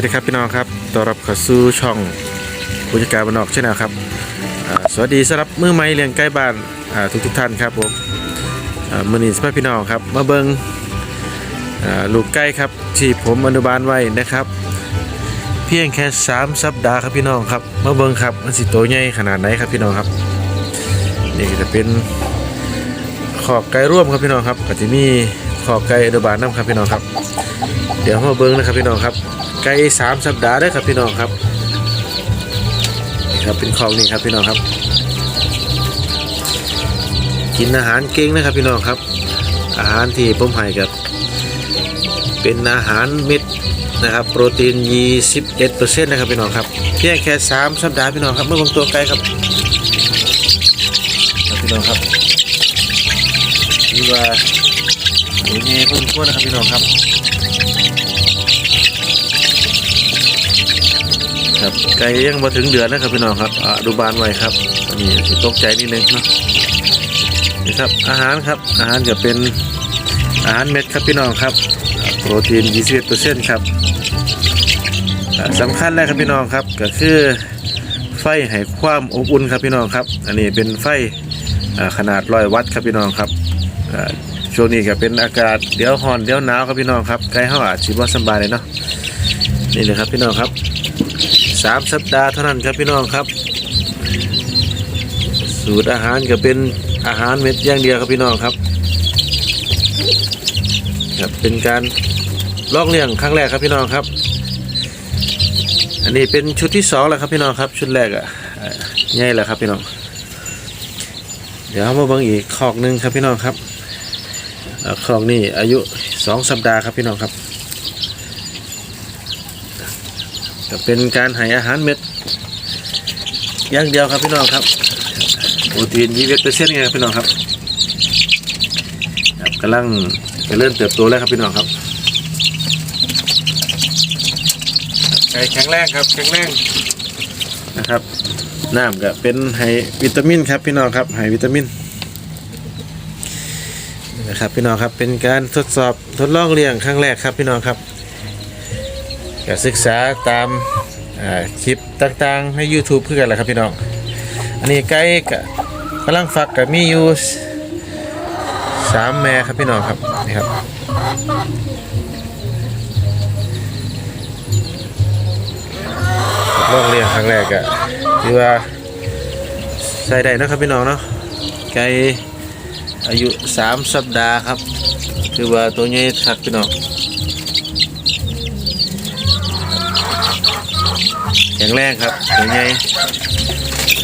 สวัสดีครับพี่น้องครับต้อนรับเข้าสู่ช่องผู้จัดการบ้านนอกชแนลครับสวัสดีสำหรับมือไม้เลี้ยงใกล้บ้านทุกทุกท่านครับผมมือนีสำหรับพี่น้องครับมาเบิงลูกไก่ครับที่ผมอนุบาลไว้นะครับ เพียงแค่ 3 สัปดาห์ครับพี่น้องครับมาเบิงครับมันสิโตใหญ่ขนาดไหนครับพี่น้องครับนี่จะเป็นขอบไก่ร่วมครับพี่น้องครับก็จะมีขอบไก่อนุบาลน้ำครับพี่น้องครับ เดี๋ยวมาเบิ้งนะครับพี่น้องครับ ไก่สามสัปดาห์ได้ครับพี่น้องครับนี่ครับเป็นของนี่ครับพี่น้องครับ กินอาหารเก่งนะครับพี่น้องครับ อาหารที่ผมให้กับ เป็นอาหารเม็ดนะครับ โปรตีน 21%นะครับพี่น้องครับเพียงแค่3สัปดาห์พี่น้องครับเมื่อผมตัวไก่ครับครับพี่น้องครับนี่ว่าหนูเงี้ยพุ่นพวนะครับพี่น้องครับ ครับไก่ยังมาถึงเดือนนะครับพี่น้องครับอ่าดูบานไว้ครับอันนี้สิตกใจนิดนึงเนาะนี่ครับอาหารครับอาหารจะเป็นอาหารเม็ดครับพี่น้องครับ โปรตีน 21%ครับอ่าสำคัญแรกครับพี่น้องครับก็คือไฟให้ความอบอุ่นครับพี่น้องครับ อันนี้เป็นไฟขนาดร้อยวัตต์ครับพี่น้องครับช่วงนี้ก็เป็นอากาศเดี๋ยวร้อนเดี๋ยวหนาวครับพี่น้องครับไก่เฮาอาจสิบ่สบายเลยเนาะนี่เลยครับพี่น้องครับ สามสัปดาห์เท่านั้นครับพี่น้องครับ สูตรอาหารก็เป็นอาหารเม็ดอย่างเดียวครับพี่น้องครับครับเป็นการลอกเลี้ยงครั้งแรกครับพี่น้องครับ อันนี้เป็นชุดที่สองแล้วครับพี่น้องครับ ชุดแรกอะเอ่อใหญ่แล้วครับพี่น้อง เดี๋ยวมาเบิ่งอีกคอกหนึ่งครับพี่น้องครับเอ่อคอกนี้อายุสองสัปดาห์ครับพี่น้องครับ ก็เป็นการให้อาหารเม็ดอย่างเดียวครับพี่น้องครับโปรตีนยี่สิบเปอร์เซ็นต์ไงครับพี่น้องครับครับกำลังจะเริ่มเติบโตแล้วครับพี่น้องครับไก่แข็งแรงครับแข็งแรงนะครับน้ำก็เป็นไฮวิตามินครับพี่น้องครับไฮวิตามินนะครับพี่น้องครับเป็นการทดสอบทดลองเลี้ยงครั้งแรกครับพี่น้องครับ ก็ศึกษาตามคลิปต่างๆ ใน YouTube เพื่อกันแหละครับพี่น้อง อันนี้ไก่กะกำลังฟักกับมีอยู่สามแม่ครับพี่น้องครับนี่ครับลองเลี้ยงครั้งแรกอะคือว่าใส่ได้นะครับพี่น้องเนาะไก่อายุสามสัปดาห์ครับ คือว่าตัวใหญ่ครับพี่น้อง แข็งแรงครับถึงไง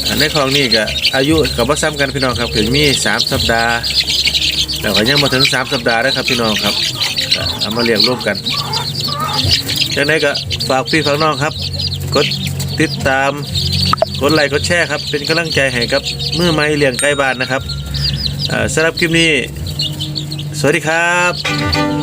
อันในของนี่ก็อายุกับว่าซ้ำกันพี่น้องครับถึงมี3สัปดาห์แต่ก็ยังมาถึง3สัปดาห์นะครับพี่น้องครับเอามาเลี้ยงร่วมกันจากนั้นก็ฝากพี่ฝากน้องครับ กดติดตามกดไลค์กดแชร์ครับ เป็นกำลังใจให้กับมือไม้เลี้ยงไก่บ้านนะครับสำหรับคลิปนี้ สวัสดีครับ